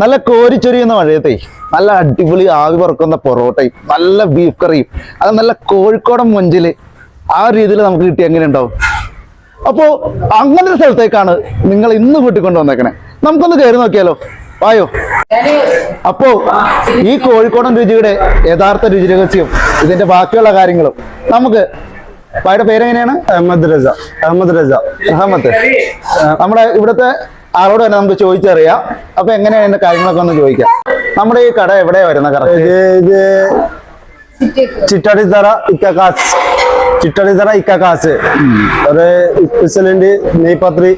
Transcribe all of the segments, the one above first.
നല്ല കോരിച്ചൊരിയുന്ന മഴയത്തെ. നല്ല അടിപൊളി ആവി പറക്കുന്ന പൊറോട്ടയും നല്ല ബീഫ് കറിയും അത് നല്ല കോഴിക്കോടൻ മൊഞ്ചിൽ ആ രീതിയിൽ നമുക്ക് കിട്ടി എങ്ങനെ ഉണ്ടാവും അപ്പോ അങ്ങനെ ഒരു സ്ഥലത്തേക്കാണ് നിങ്ങൾ ഇന്ന് കൂട്ടിക്കൊണ്ട് വന്നേക്കണേ. നമുക്കൊന്ന് കയറി നോക്കിയാലോ? വായോ. അപ്പോ ഈ കോഴിക്കോടൻ രുചിയുടെ യഥാർത്ഥ രുചി രഹസ്യം ഇതിന്റെ ബാക്കിയുള്ള കാര്യങ്ങളും നമുക്ക് പേരെങ്ങനെയാണ്? അഹമ്മദ് റസ. അഹമ്മദ് റസ. അഹമ്മദ്. നമ്മുടെ ഇവിടുത്തെ ആളോട് തന്നെ നമുക്ക് ചോദിച്ചറിയാം. അപ്പൊ എങ്ങനെയാണ് അതിന്റെ കാര്യങ്ങളൊക്കെ ഒന്ന് ചോദിക്കാം. നമ്മുടെ ഈ കട എവിടെയാ വരുന്ന കറക്റ്റ് ഇത് ചിറ്റാടിത്തറ ഇക്കാസ് ചിറ്റടിത്തറ ഇക്കാസ് ഒരു സ്പെഷ്യൽ നെയ്പത്രി.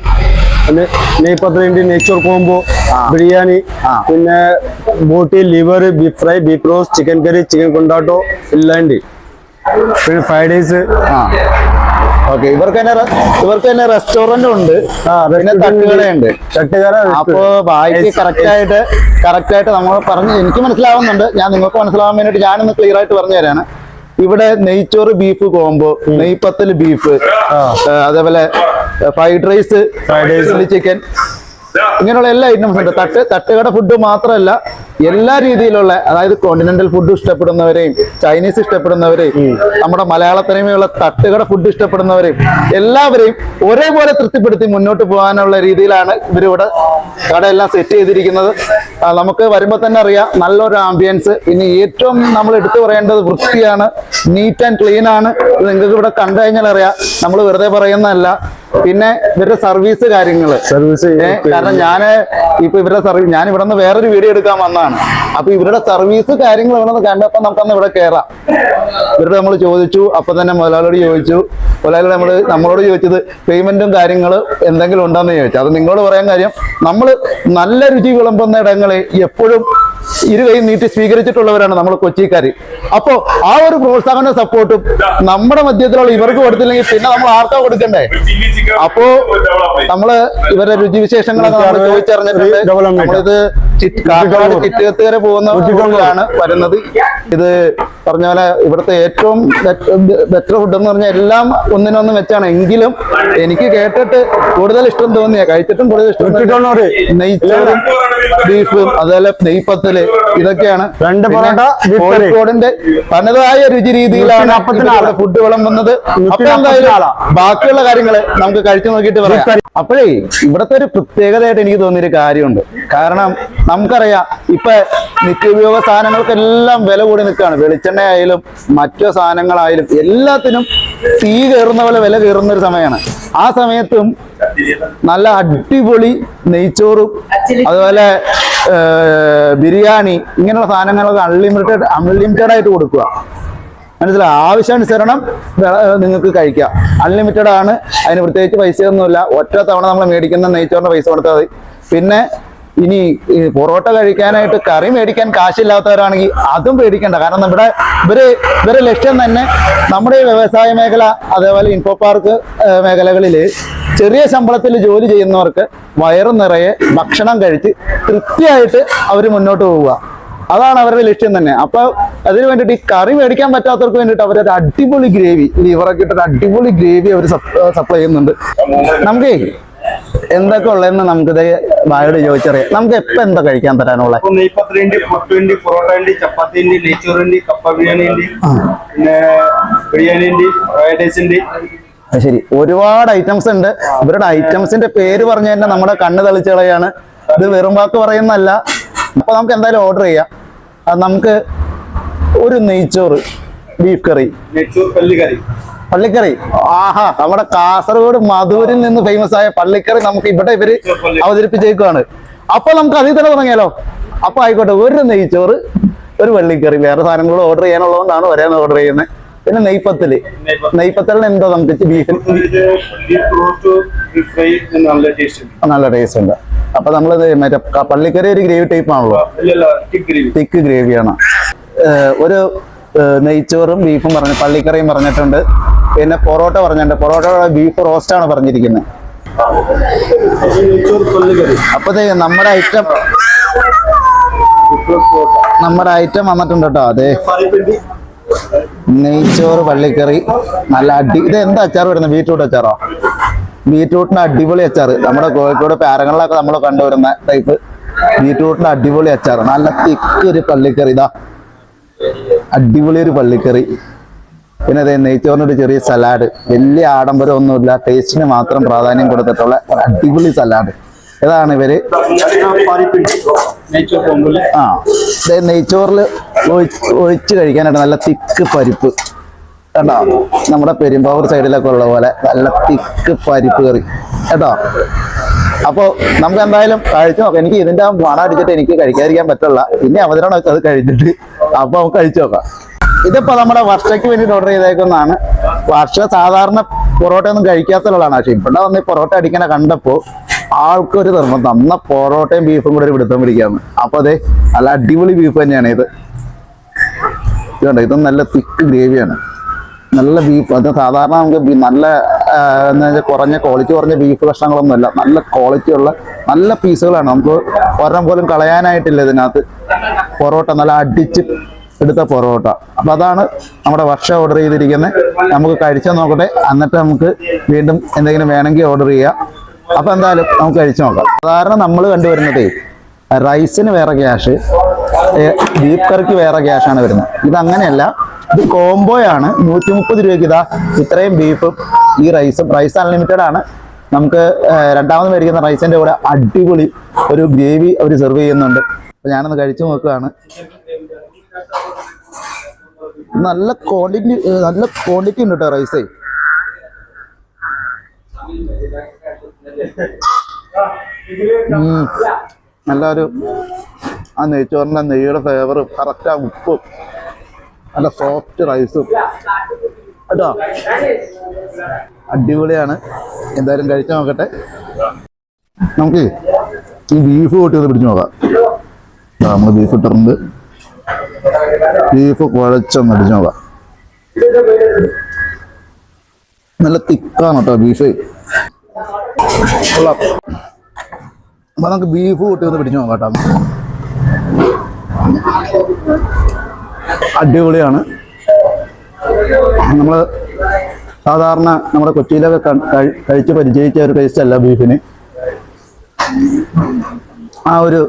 പിന്നെ നെയ്പത്രി ഉണ്ട് നെയ്ച്ചോർ കോംബോ ബിരിയാണി പിന്നെ boti liver beef fry beef roast chicken curry chicken കൊണ്ടാട്ടോ എല്ലാം ഉണ്ട്. പിന്നെ ഫ്രൈഡ് റൈസ് ആ. ഓക്കെ ഇവർക്ക് തന്നെ ഇവർക്ക് തന്നെ റെസ്റ്റോറന്റ് ഉണ്ട്. പിന്നെ തട്ടുകടയുണ്ട്. തട്ടുകട അപ്പോ ബാക്കി കറക്റ്റ് ആയിട്ട് കറക്റ്റ് ആയിട്ട് നമ്മൾ പറഞ്ഞ് എനിക്ക് മനസ്സിലാവുന്നുണ്ട്. ഞാൻ നിങ്ങൾക്ക് മനസ്സിലാവാൻ വേണ്ടിട്ട് ഞാനൊന്ന് ക്ലിയർ ആയിട്ട് പറഞ്ഞു തരാണ് ഇവിടെ നെയ്ച്ചോറ് ബീഫ് കോംബോ നെയ്പത്തൽ ബീഫ് അതേപോലെ fried rice fried rice chicken ഇങ്ങനെയുള്ള എല്ലാ ഐറ്റംസ് ഉണ്ട്. തട്ട് തട്ടുകട ഫുഡ് മാത്രമല്ല എല്ലാ രീതിയിലുള്ള അതായത് കോണ്ടിനെന്റൽ ഫുഡ് ഇഷ്ടപ്പെടുന്നവരെയും ചൈനീസ് ഇഷ്ടപ്പെടുന്നവരെയും നമ്മുടെ മലയാള തട്ടുകട ഫുഡ് ഇഷ്ടപ്പെടുന്നവരെയും എല്ലാവരെയും ഒരേപോലെ തൃപ്തിപ്പെടുത്തി മുന്നോട്ട് പോകാനുള്ള രീതിയിലാണ് ഇവരിവിടെ കടയെല്ലാം സെറ്റ് ചെയ്തിരിക്കുന്നത്. നമുക്ക് വരുമ്പോൾ തന്നെ അറിയാം നല്ലൊരു ആംബിയൻസ് ഇനി ഏറ്റവും നമ്മൾ എടുത്തു പറയേണ്ടത് വൃത്തിയാണ് നീറ്റ് ആൻഡ് ക്ലീൻ ആണ്. നിങ്ങൾക്ക് ഇവിടെ കണ്ടു കഴിഞ്ഞാൽ അറിയാം നമ്മൾ വെറുതെ പറയുന്നതല്ല. പിന്നെ ഇവരുടെ സർവീസ് കാര്യങ്ങൾ. സർവീസ് കാരണം ഞാൻ ഇപ്പൊ ഇവരുടെ സർവീസ് ഞാൻ ഇവിടെ നിന്ന് വേറൊരു വീഡിയോ എടുക്കാൻ വന്നതാണ്. അപ്പൊ ഇവരുടെ സർവീസ് കാര്യങ്ങൾ ഇവിടെ നിന്ന് കണ്ടപ്പോ നമുക്കന്ന് ഇവിടെ കയറാം ഇവരുടെ നമ്മൾ ചോദിച്ചു അപ്പൊ തന്നെ മുതലാളിയോട് ചോദിച്ചു. മുതലാളി നമ്മൾ നമ്മളോട് ചോദിച്ചത് പേയ്മെന്റും കാര്യങ്ങളും എന്തെങ്കിലും ഉണ്ടോന്ന് ചോദിച്ചു. അത് നിങ്ങളോട് പറയാൻ കാര്യം നമ്മൾ നല്ല രുചി വിളമ്പുന്ന ഇടങ്ങളെ എപ്പോഴും ഇരുകൈ നീട്ടി സ്വീകരിച്ചിട്ടുള്ളവരാണ് നമ്മൾ കൊച്ചിക്കാർ അപ്പോ ആ ഒരു പ്രോത്സാഹന സപ്പോർട്ടും നമ്മുടെ മധ്യത്തിലുള്ള ഇവർക്ക് കൊടുത്തില്ലെങ്കിൽ പിന്നെ നമ്മൾ ആർക്കാ കൊടുക്കണ്ടേ? അപ്പോ നമ്മൾ ഇവരുടെ രുചി വിശേഷങ്ങളൊക്കെ നമ്മൾ ചോദിച്ചറിഞ്ഞിട്ടുണ്ട്. നമ്മളിത് ചിറ്റ് കാക്കനാട് ചിറ്റുകത്ത് വരെ വരുന്നത്. ഇത് പറഞ്ഞ പോലെ ഇവിടുത്തെ ഏറ്റവും ബെറ്റർ ഫുഡ് എന്ന് പറഞ്ഞാൽ എല്ലാം ഒന്നിനൊന്നും വെച്ചാണ്. എങ്കിലും എനിക്ക് കേട്ടിട്ട് കൂടുതൽ ഇഷ്ടം തോന്നിയ കഴിച്ചിട്ടും കൂടുതൽ ഇഷ്ടം. നെയ്ച്ചോറും ബീഫും അതുപോലെ നെയ്പ്പത്തൽ ഇതൊക്കെയാണ്. രണ്ട് പൊറോട്ട. കോഴിക്കോടിന്റെ തനതായ രുചി രീതിയിലാണ് നൂറ്റി നാപ്പത്തിനാല്. ഫുഡ് വിളമ്പുന്നത് വന്നത്. അപ്പൊ എന്തായാലും ബാക്കിയുള്ള കാര്യങ്ങൾ നമുക്ക് കഴിച്ചു നോക്കിയിട്ട് പറയാം. അപ്പോഴേ ഇവിടുത്തെ ഒരു പ്രത്യേകതയായിട്ട് എനിക്ക് തോന്നിയൊരു കാര്യമുണ്ട്. കാരണം നമുക്കറിയാം ഇപ്പൊ നിത്യോപയോഗ സാധനങ്ങൾക്കെല്ലാം വില കൂടി നിൽക്കുകയാണ്. വെളിച്ചെണ്ണ ആയാലും മറ്റു സാധനങ്ങളായാലും എല്ലാത്തിനും തീ കയറുന്ന പോലെ വില കയറുന്ന ഒരു സമയമാണ്. ആ സമയത്തും നല്ല അടിപൊളി നെയ്ച്ചോറും അതുപോലെ ബിരിയാണി ഇങ്ങനെയുള്ള സാധനങ്ങളൊക്കെ അൺലിമിറ്റഡ് അൺലിമിറ്റഡ് ആയിട്ട് കൊടുക്കുക. മനസ്സിലായി ആവശ്യാനുസരണം നിങ്ങൾക്ക് കഴിക്കാം. അൺലിമിറ്റഡ് ആണ്. അതിന് പ്രത്യേകിച്ച് പൈസയൊന്നുമില്ല. ഒറ്റ തവണ നമ്മൾ മേടിക്കുന്ന നെയ്ച്ചോറിന്റെ പൈസ കൊടുത്താൽ മതി. പിന്നെ ഇനി പൊറോട്ട കഴിക്കാനായിട്ട് കറി മേടിക്കാൻ കാശില്ലാത്തവരാണെങ്കിൽ അതും പേടിക്കണ്ട. കാരണം നമ്മുടെ ഇവർ ഇവരുടെ ലക്ഷ്യം തന്നെ നമ്മുടെ വ്യവസായ മേഖല അതേപോലെ ഇൻഫോ പാർക്ക് മേഖലകളിൽ ചെറിയ ശമ്പളത്തിൽ ജോലി ചെയ്യുന്നവർക്ക് വയറു നിറയെ ഭക്ഷണം കഴിച്ച് തൃപ്തിയായിട്ട് അവർ മുന്നോട്ട് പോവുക. അതാണ് അവരുടെ ലക്ഷ്യം തന്നെ. അപ്പൊ അതിന് വേണ്ടിയിട്ട് ഈ കറി മേടിക്കാൻ പറ്റാത്തവർക്ക് വേണ്ടിയിട്ട് അവരൊരു അടിപൊളി ഗ്രേവി ലിവറൊക്കെ ഇട്ടൊരു അടിപൊളി ഗ്രേവി അവർ സപ്ലൈ ചെയ്യുന്നുണ്ട്. നമുക്കേ എന്തൊക്കെ ഉള്ളതെന്ന് നമുക്കിത് വായോട് ചോദിച്ചറിയാം. നമുക്ക് എപ്പോ എന്താ കഴിക്കാൻ തരാനുള്ള ഇപ്പൊ നെയ്പത്രി ഉണ്ട് പുട്ട് ഉണ്ട് ചപ്പാത്തി ഉണ്ട് നെയ്ച്ചോറ് ഉണ്ട് കപ്പ ബിരിയാണി ഉണ്ട് പിന്നെ ബിരിയാണി ഉണ്ട് ഫ്രൈഡ് റൈസ് ഉണ്ട് ശരി. ഒരുപാട് ഐറ്റംസ് ഉണ്ട്. ഇവരുടെ ഐറ്റംസിന്റെ പേര് പറഞ്ഞു തന്നെ നമ്മുടെ കണ്ണ് തെളിച്ച് കളയാണ് ഇത് വെറും വാക്ക് പറയുന്നല്ല അപ്പൊ നമുക്ക് എന്തായാലും ഓർഡർ ചെയ്യാം. അത് നമുക്ക് ഒരു നെയ്ച്ചോറ് ബീഫ് കറി നെയ്ച്ചോറ് പല്ലിക്കറി പള്ളിക്കറി. ആഹാ നമ്മുടെ കാസർഗോഡ് മധൂരിൽ നിന്ന് ഫേമസ് ആയ പള്ളിക്കറി നമുക്ക് ഇവിടെ ഇവർ അവതരിപ്പിച്ചേക്കുവാണ്. അപ്പൊ നമുക്ക് അതിൽ തന്നെ തുടങ്ങിയാലോ? അപ്പൊ ആയിക്കോട്ടെ ഒരു നെയ്ച്ചോറ് ഒരു വെള്ളിക്കറി. വേറെ സാധനങ്ങൾ ഓർഡർ ചെയ്യാനുള്ളതുകൊണ്ടാണ് ഒരേ ഓർഡർ ചെയ്യുന്നത് പിന്നെ നെയ്പത്തൽ. നെയ്പ്പത്തലിന് എന്തോ നമുക്ക് ബീഫിൽ നല്ല ടേസ്റ്റ് ഉണ്ട്. അപ്പൊ നമ്മളത് മറ്റേ പള്ളിക്കറി ഒരു ഗ്രേവി ടൈപ്പ് ആണല്ലോ. തിക്ക് ഗ്രേവിയാണ് ഒരു നെയ്ച്ചോറും ബീഫും പറഞ്ഞു പള്ളിക്കറിയും പറഞ്ഞിട്ടുണ്ട്. പിന്നെ പൊറോട്ട പറഞ്ഞിട്ടുണ്ട്. പൊറോട്ട ബീഫ് റോസ്റ്റ് ആണ് പറഞ്ഞിരിക്കുന്നത് നെയ്ച്ചോറ് പല്ലിക്കറി അപ്പൊ ദേ നമ്മുടെ ഐറ്റം നമ്മുടെ ഐറ്റം വന്നിട്ടുണ്ട് കേട്ടോ അതെ. നെയ്ച്ചോറ് പള്ളിക്കറി നല്ല അടി ഇത് എന്താ അച്ചാർ വരുന്നത് ബീറ്റ്റൂട്ട് അച്ചാറോ? ബീറ്റ്റൂട്ടിന് അടിപൊളി അച്ചാർ നമ്മുടെ കോഴിക്കോട് പാരങ്ങളിലൊക്കെ നമ്മൾ കണ്ടുവരുന്ന ടൈപ്പ് ബീറ്റ്റൂട്ടിന്റെ അടിപൊളി അച്ചാർ നല്ല തിക്കൊരു പള്ളിക്കറി ഇതാ. അടിപൊളി ഒരു പള്ളിക്കറി. പിന്നെ അതേ ചെറിയ സലാഡ്. വലിയ ആഡംബരം ഒന്നുമില്ല ടേസ്റ്റിന് മാത്രം പ്രാധാന്യം കൊടുത്തിട്ടുള്ള ഒരു അടിപൊളി സലാഡ്. ഇതാണ് ഇവർ? ആ. ദേ നെയ്ച്ചോറിൽ ഒഴിച്ച് കഴിക്കാനായിട്ട് നല്ല തിക്ക് പരിപ്പ്. കേട്ടോ? നമ്മുടെ പെരുമ്പാവൂർ സൈഡിലൊക്കെ ഉള്ള പോലെ നല്ല തിക്ക് പരിപ്പ് കറി. കേട്ടോ? അപ്പോൾ നമുക്ക് എന്തായാലും കഴിച്ചു നോക്കാം. എനിക്ക് ഇതിന്റെ ആ മണം അടിച്ചിട്ട് എനിക്ക് കഴിക്കാതിരിക്കാൻ പറ്റില്ല പിന്നെ അവതരണമൊക്കെ അത് കഴിഞ്ഞിട്ട് അപ്പോൾ നമുക്ക് കഴിച്ചു നോക്കാം. ഇതിപ്പോ നമ്മുടെ വർഷയ്ക്ക് വേണ്ടിയിട്ട് ഓർഡർ ചെയ്തേക്കുന്നതാണ്. വർഷ സാധാരണ പൊറോട്ട ഒന്നും കഴിക്കാത്തുള്ളതാണ് പക്ഷെ ഇവിടെ വന്ന് പൊറോട്ട അടിക്കണ കണ്ടപ്പോ ആൾക്കൊരു ധർമ്മം തന്ന പൊറോട്ടയും ബീഫും കൂടെ ഒരു പിടുത്തം പിടിക്കാന്ന് അപ്പൊ അതെ നല്ല അടിപൊളി ബീഫ് തന്നെയാണ് ഇത്. ഇതുണ്ട് ഇത് നല്ല തിക്ക് ഗ്രേവിയാണ് നല്ല ബീഫ് അത് സാധാരണ നമുക്ക് നല്ല കുറഞ്ഞ ക്വാളിറ്റി കുറഞ്ഞ ബീഫ് കഷ്ണങ്ങളൊന്നുമല്ല. നല്ല ക്വാളിറ്റി ഉള്ള നല്ല പീസുകളാണ് നമുക്ക് ഒരെണ്ണം പോലും കളയാനായിട്ടില്ല ഇതിനകത്ത്. പൊറോട്ട നല്ല അടിച്ച് എടുത്ത പൊറോട്ട. അപ്പൊ അതാണ് നമ്മുടെ വർഷം ഓർഡർ ചെയ്തിരിക്കുന്നത് നമുക്ക് കഴിച്ചാൽ നോക്കട്ടെ. എന്നിട്ട് നമുക്ക് വീണ്ടും എന്തെങ്കിലും വേണമെങ്കിൽ ഓർഡർ ചെയ്യാം. അപ്പൊ എന്തായാലും നമുക്ക് കഴിച്ചു നോക്കാം. സാധാരണ നമ്മൾ കണ്ടുവരുന്നത് റൈസിന് വേറെ ക്യാഷ് ബീഫ് കറിക്ക് വേറെ ക്യാഷാണ് വരുന്നത് ഇത് അങ്ങനെയല്ല ഇത് കോംബോയാണ്. നൂറ്റി മുപ്പത് രൂപയ്ക്ക് ഇതാ ഇത്രയും ബീഫും ഈ റൈസും റൈസ് അൺലിമിറ്റഡ് ആണ്. നമുക്ക് രണ്ടാമത് മേടിക്കുന്ന റൈസിന്റെ കൂടെ അടിപൊളി ഒരു ഗ്രേവി അവർ സെർവ് ചെയ്യുന്നുണ്ട്. അപ്പൊ ഞാനൊന്ന് കഴിച്ചു നോക്കുകയാണ്. നല്ല ക്വാണ്ടിറ്റി നല്ല ക്വാണ്ടിറ്റി ഉണ്ട് കേട്ടോ റൈസേ ഉം. നല്ല ഒരു ആ നെയ്ച്ചോറിന്റെ നെയ്യുടെ ഫ്ലേവറും കറക്റ്റ് ആ ഉപ്പും. നല്ല സോഫ്റ്റ് റൈസും കേട്ടോ? അടിപൊളിയാണ്. എന്തായാലും കഴിച്ചു നോക്കട്ടെ. നമുക്ക് ഈ ബീഫ് കൂട്ടി ഒന്ന് പിടിച്ചു നോക്കാം. നമ്മൾ ബീഫ് ഇട്ടിട്ടുണ്ട്. ബീഫ് കുഴച്ചൊന്ന് അടിച്ചു നോക്കാം. നല്ല തിക്കാണ് കേട്ടോ ബീഫ്. അപ്പൊ നമുക്ക് ബീഫ് കൂട്ടി ഒന്ന് പിടിച്ചു നോക്കാം അടിപൊളിയാണ്. നമ്മൾ സാധാരണ നമ്മുടെ കൊച്ചിയിലൊക്കെ കഴിച്ച് പരിചയിച്ച ഒരു ടേസ്റ്റ് അല്ല ബീഫിന്. ആ ഒരു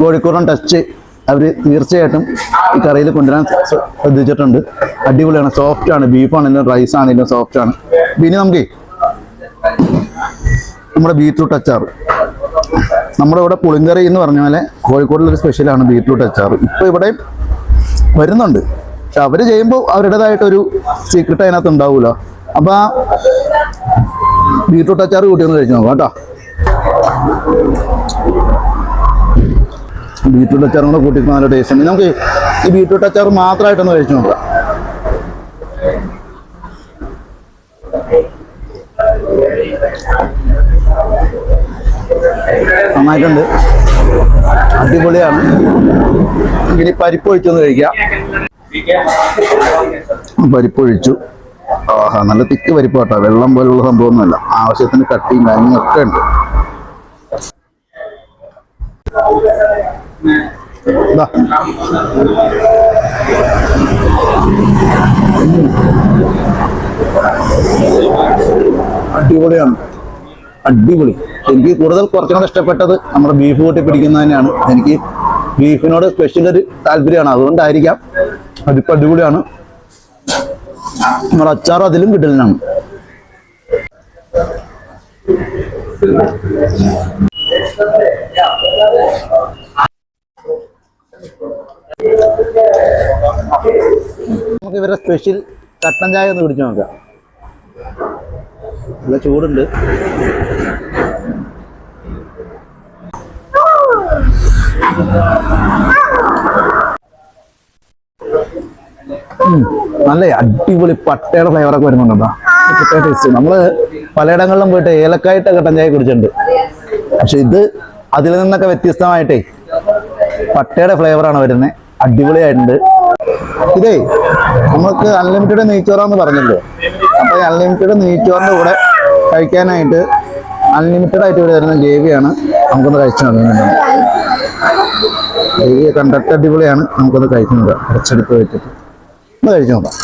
കോഴിക്കോടൻ ടച്ച് അവർ തീർച്ചയായിട്ടും ഈ കറിയിൽ കൊണ്ടുവരാൻ ശ്രദ്ധിച്ചിട്ടുണ്ട്. അടിപൊളിയാണ്. സോഫ്റ്റ് ആണ്. ബീഫ് ആണെങ്കിലും റൈസ് ആണെങ്കിലും സോഫ്റ്റ് ആണ്. പിന്നെ നമുക്ക് നമ്മുടെ ബീറ്റ്റൂട്ട് അച്ചാർ. നമ്മുടെ ഇവിടെ പുളിങ്കറി എന്ന് പറഞ്ഞ പോലെ കോഴിക്കോടിലൊരു സ്പെഷ്യലാണ് ബീറ്റ്റൂട്ട് അച്ചാർ. ഇപ്പൊ ഇവിടെ വരുന്നുണ്ട്. പക്ഷെ അവർ ചെയ്യുമ്പോൾ അവരുടേതായിട്ടൊരു സീക്രട്ട് അതിനകത്ത് ഉണ്ടാവൂല. അപ്പൊ ആ ബീറ്റ്റൂട്ട് അച്ചാർ കൂട്ടിയൊന്ന് കഴിച്ചു നോക്കാം കേട്ടോ. ബീറ്റ്റൂട്ട് അച്ചാറും കൂടെ കൂട്ടി നല്ല ടേസ്റ്റ് ഉണ്ട്. നമുക്ക് ഈ ബീറ്റ്റൂട്ട് അച്ചാർ മാത്രമായിട്ടൊന്ന് കഴിച്ചു നോക്കാം. നന്നായിട്ടുണ്ട്. അടിപൊളിയാണ്. ഇനി പരിപ്പ് ഒഴിച്ചൊന്ന് കഴിക്കാം. പരിപ്പൊഴിച്ചു ആഹാ നല്ല തിക്ക് പരിപ്പ് കേട്ടോ. വെള്ളം പോലുള്ള സംഭവമൊന്നുമല്ല. ആവശ്യത്തിന് കട്ടിയും കാര്യങ്ങളൊക്കെ ഉണ്ട്. അടിപൊളിയാണ്. അടിപൊളി. എനിക്ക് കൂടുതൽ കുറച്ചുകൂടെ ഇഷ്ടപ്പെട്ടത് നമ്മുടെ ബീഫ് കൂട്ടി പിടിക്കുന്നത് തന്നെയാണ്. എനിക്ക് ബീഫിനോട് സ്പെഷ്യൽ ഒരു താല്പര്യമാണ്. അതുകൊണ്ടായിരിക്കാം അതിപ്പോ അടിപൊളിയാണ്. നമ്മുടെ അച്ചാർ അതിലും കിട്ടലിനാണ്. നമുക്ക് ഇവരുടെ സ്പെഷ്യൽ കട്ടൻ ചായ ഒന്ന് കുടിച്ചു നോക്കാം. നല്ല ചൂടുണ്ട്. നല്ല അടിപൊളി പട്ടയുടെ ഫ്ലേവറൊക്കെ വരുന്നുണ്ടോ പ്രത്യേക ടേസ്റ്റ് നമ്മൾ പലയിടങ്ങളിലും പോയിട്ട് ഏലക്കായിട്ട് കട്ടൻ ചായ കുടിച്ചിട്ടുണ്ട്. പക്ഷെ ഇത് അതിൽ നിന്നൊക്കെ വ്യത്യസ്തമായിട്ടേ പട്ടയുടെ ഫ്ലേവറാണ് വരുന്നത് അടിപൊളിയായിട്ടുണ്ട്. ഇതേ നമുക്ക് അൺലിമിറ്റഡ് നെയ്ച്ചോറാന്ന് പറഞ്ഞല്ലോ? അപ്പൊ ഈ അൺലിമിറ്റഡ് നെയ്ച്ചോറിന്റെ കൂടെ കഴിക്കാനായിട്ട് അൺലിമിറ്റഡ് ആയിട്ട് ഇവിടെ തരുന്ന ഗ്രേവിയാണ് നമുക്കൊന്ന് കഴിച്ചു നോക്കുന്നത് ഗ്രേവി കണ്ടിട്ട് അടിപൊളിയാണ് നമുക്കൊന്ന് നോക്കാം. കുറച്ചെടുത്ത് വെച്ചിട്ട്. ഒന്ന് കഴിച്ചു നോക്കാം.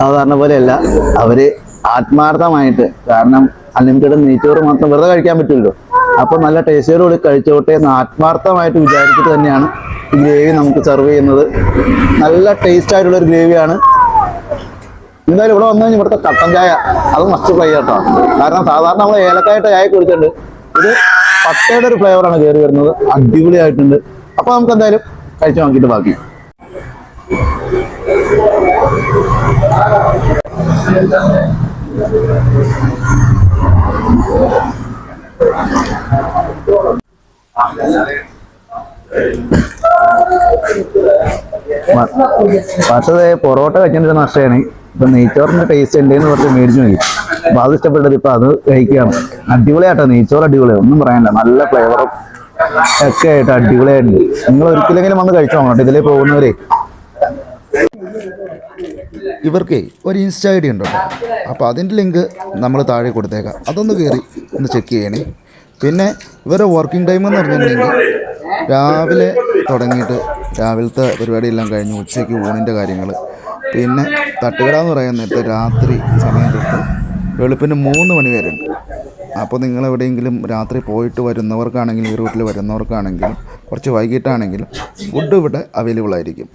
സാധാരണ പോലെയല്ല. അവർ ആത്മാർത്ഥമായിട്ട് കാരണം അൺലിമിറ്റഡ് നെയ്ച്ചോറ് മാത്രം വെറുതെ കഴിക്കാൻ പറ്റുമല്ലോ അപ്പൊ നല്ല ടേസ്റ്റോടുകൂടി കഴിച്ചോട്ടെ എന്ന് ആത്മാർത്ഥമായിട്ട് വിചാരിച്ചിട്ട് തന്നെയാണ് ഈ ഗ്രേവി നമുക്ക് സെർവ് ചെയ്യുന്നത്. നല്ല ടേസ്റ്റ് ആയിട്ടുള്ള ഒരു ഗ്രേവിയാണ്. എന്തായാലും ഇവിടെ വന്നു കഴിഞ്ഞാൽ ഇവിടുത്തെ കട്ടൻ ചായ അത് മസ്റ്റ് ഫ്രൈ ആട്ടോ കാരണം സാധാരണ നമ്മൾ ഏലക്കായിട്ട് ചായ കുടിച്ചിട്ടുണ്ട് ഇത് പട്ടയുടെ ഒരു ഫ്ലേവറാണ് കയറി വരുന്നത്. അടിപൊളിയായിട്ടുണ്ട്. അപ്പൊ നമുക്ക് എന്തായാലും കഴിച്ചു നോക്കിയിട്ട് ബാക്കി. പക്ഷേ പൊറോട്ട കഴിച്ചിട്ട് നഷ്ടമാണ്. ഇപ്പൊ നെയ്ച്ചോറിന്റെ ടേസ്റ്റ് ഉണ്ടെന്ന് പറഞ്ഞ് മേടിച്ചു നോക്കി. അപ്പൊ അത് ഇഷ്ടപ്പെട്ടത് ഇപ്പൊ അത് കഴിക്കുകയാണ്. അടിപൊളിയാട്ടോ നെയ്ച്ചോറ് അടിപൊളിയാണ് ഒന്നും പറയാനില്ല. നല്ല ഫ്ലേവറും ഒക്കെ ആയിട്ട് അടിപൊളിയായിട്ടുണ്ട്. നിങ്ങൾ ഒരിക്കലെങ്കിലും വന്ന് കഴിച്ചു? നോക്കണം ഇതിലേ പോകുന്നവരെ. ഇവർക്ക് ഒരു ഇൻസ്റ്റ ഐ ഡി ഉണ്ടോ? അപ്പൊ അതിന്റെ ലിങ്ക് നമ്മൾ താഴെ കൊടുത്തേക്കാം. അതൊന്ന് കയറി ഒന്ന് ചെക്ക് ചെയ്യണേ. പിന്നെ ഇവരുടെ വർക്കിംഗ് ടൈം എന്ന് പറഞ്ഞിട്ടുണ്ടെങ്കിൽ രാവിലെ തുടങ്ങിയിട്ട് രാവിലത്തെ പരിപാടിയെല്ലാം കഴിഞ്ഞ് ഉച്ചയ്ക്ക് ഊണിന്റെ കാര്യങ്ങൾ. പിന്നെ തട്ടുകട എന്ന് പറയുന്ന നേരത്തെ രാത്രി സമയം തൊട്ട് വെളുപ്പിന് മൂന്ന് മണി വരെ ഉണ്ട്. അപ്പോൾ നിങ്ങൾ എവിടെയെങ്കിലും രാത്രി പോയിട്ട് വരുന്നവർക്കാണെങ്കിലും ഈ റൂട്ടിൽ വരുന്നവർക്കാണെങ്കിലും കുറച്ച് വൈകിട്ടാണെങ്കിലും ഫുഡ് ഇവിടെ അവൈലബിൾ ആയിരിക്കും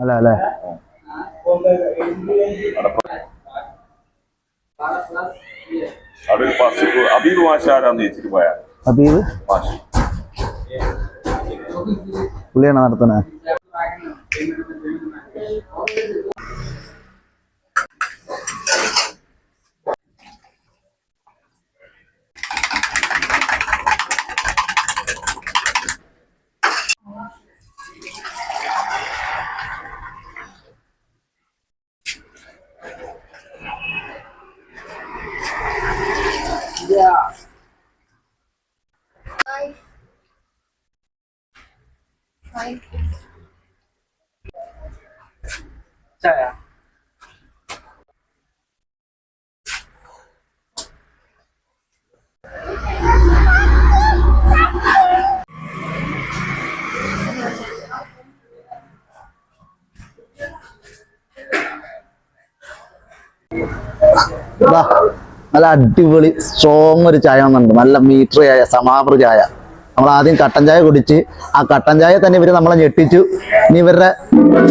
അല്ല അല്ലേ അവിടെ ഒരു പാസ് അബീബ് മാഷ ആരാന്ന് ചോദിച്ചിട്ട് പോയാ? പുള്ളിയാണ് നടത്തുന്നത് ദാ, നല്ല അടിപൊളി സ്ട്രോങ് ഒരു ചായ വന്നിട്ടുണ്ട്. നല്ല മീറ്റർ ചായ സമാപ്ര ചായ. നമ്മൾ ആദ്യം കട്ടൻ ചായ കുടിച്ച് ആ കട്ടൻ ചായ തന്നെ ഇവർ നമ്മളെ ഞെട്ടിച്ചു. ഇനി ഇവരുടെ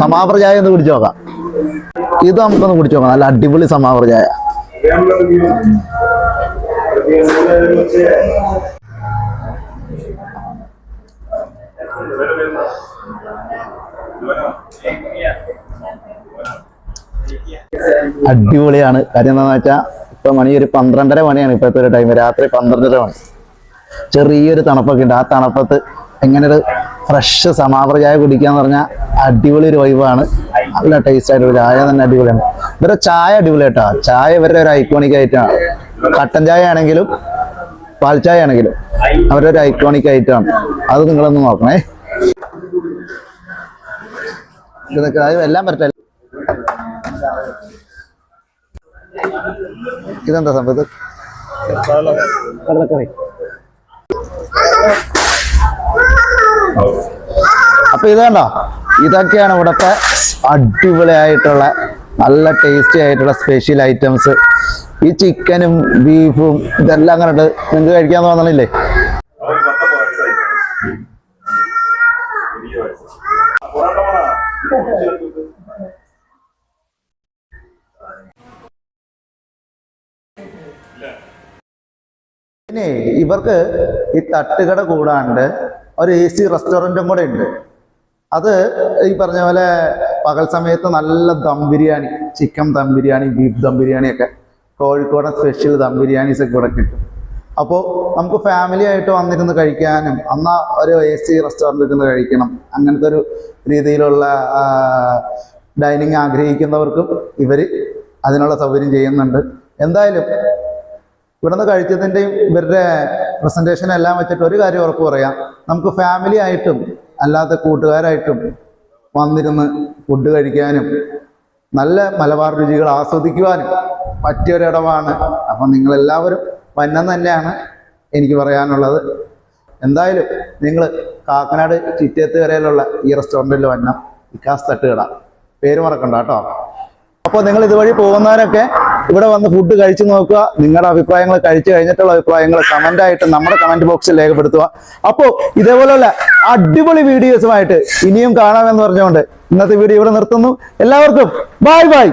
സമാപ്ര ചായ ഒന്ന് കുടിച്ചു നോക്കാം. ഇത് നമുക്കൊന്ന് കുടിച്ചു നോക്കാം. നല്ല അടിപൊളി സമാപ്ര ചായ. അടിപൊളിയാണ്. കാര്യം എന്താണെന്ന് വെച്ചാൽ ഇപ്പൊ മണി ഒരു പന്ത്രണ്ടര മണിയാണ് ഇപ്പോഴത്തെ ഒരു ടൈം രാത്രി പന്ത്രണ്ടര മണി. ചെറിയൊരു തണുപ്പൊക്കെ ഉണ്ട്. ആ തണുപ്പത്ത് എങ്ങനെ ഒരു ഫ്രഷ് സമാപ്ര ചായ കുടിക്കാന്ന് പറഞ്ഞാൽ അടിപൊളി ഒരു വൈബാണ് നല്ല ടേസ്റ്റ് ആയിട്ടുള്ള ചായ തന്നെ അടിപൊളിയാണ്. ഇവരുടെ ചായ അടിപൊളി അടിപൊളിയായിട്ടാ ചായ ഇവരുടെ ഒരു ഐക്കോണിക് ആയിട്ടാണ് കട്ടൻ ചായ ആണെങ്കിലും പാൽ ചായ ആണെങ്കിലും അവരുടെ ഒരു ഐക്കോണിക് ആയിട്ടാണ് അത് നിങ്ങളൊന്ന് നോക്കണേ. എല്ലാം പറ്റില്ല ഇതെന്താ സംഭവം? കടലക്കറി. അപ്പൊ ഇത് കണ്ടോ? ഇതൊക്കെയാണ് ഇവിടുത്തെ അടിപൊളിയായിട്ടുള്ള നല്ല ടേസ്റ്റി ആയിട്ടുള്ള സ്പെഷ്യൽ ഐറ്റംസ് ഈ ചിക്കനും ബീഫും ഇതെല്ലാം കണ്ടിട്ട് നിങ്ങൾക്ക് കഴിക്കാൻ തോന്നണില്ലേ? പിന്നെ ഇവർക്ക് ഈ തട്ടുകട കൂടാണ്ട് ഒരു എ സി റെസ്റ്റോറന്റും കൂടെ ഉണ്ട്. അത് ഈ പറഞ്ഞ പോലെ പകൽ സമയത്ത് നല്ല ദം ബിരിയാണി ചിക്കൻ ദം ബിരിയാണി ബീഫ് ദം ബിരിയാണി ഒക്കെ കോഴിക്കോടൻ സ്പെഷ്യൽ ദം ബിരിയാണീസ് ഒക്കെ ഇവിടെ കിട്ടും. അപ്പോൾ നമുക്ക് ഫാമിലി ആയിട്ട് വന്നിരുന്ന് കഴിക്കാനും അന്നാ ഒരു എ സി റെസ്റ്റോറന്റിൽ ഇരുന്ന് കഴിക്കണം അങ്ങനത്തെ ഒരു രീതിയിലുള്ള ഡൈനിങ് ആഗ്രഹിക്കുന്നവർക്കും ഇവർ അതിനുള്ള സൗകര്യം ചെയ്യുന്നുണ്ട്. എന്തായാലും ഇവിടുന്ന് കഴിച്ചതിന്റെയും ഇവരുടെ പ്രസന്റേഷൻ എല്ലാം വെച്ചിട്ട് ഒരു കാര്യം ഉറപ്പ് പറയാം. നമുക്ക് ഫാമിലി ആയിട്ടും അല്ലാത്ത കൂട്ടുകാരായിട്ടും വന്നിരുന്ന് ഫുഡ് കഴിക്കാനും നല്ല മലബാർ രുചികൾ ആസ്വദിക്കുവാനും പറ്റിയൊരിടമാണ്. അപ്പം നിങ്ങളെല്ലാവരും വന്നം തന്നെയാണ് എനിക്ക് പറയാനുള്ളത്. എന്തായാലും നിങ്ങൾ കാക്കനാട് ചിറ്റേത്ത് വരെയുള്ള ഈ റെസ്റ്റോറന്റിൽ വന്നം വിക്കാസ് തട്ടുകട. പേര് മറക്കണ്ട കേട്ടോ. അപ്പോൾ നിങ്ങൾ ഇതുവഴി പോകുന്നവരൊക്കെ ഇവിടെ വന്ന് ഫുഡ് കഴിച്ചു നോക്കുക. നിങ്ങളുടെ അഭിപ്രായങ്ങൾ കഴിച്ചു കഴിഞ്ഞിട്ടുള്ള അഭിപ്രായങ്ങൾ കമന്റ് ആയിട്ട് നമ്മുടെ കമന്റ് ബോക്സിൽ രേഖപ്പെടുത്തുക. അപ്പോൾ ഇതേപോലെയുള്ള അടിപൊളി വീഡിയോസുമായിട്ട് ഇനിയും കാണാമെന്ന് പറഞ്ഞുകൊണ്ട് ഇന്നത്തെ വീഡിയോ ഇവിടെ നിർത്തുന്നു. എല്ലാവർക്കും ബൈ ബൈ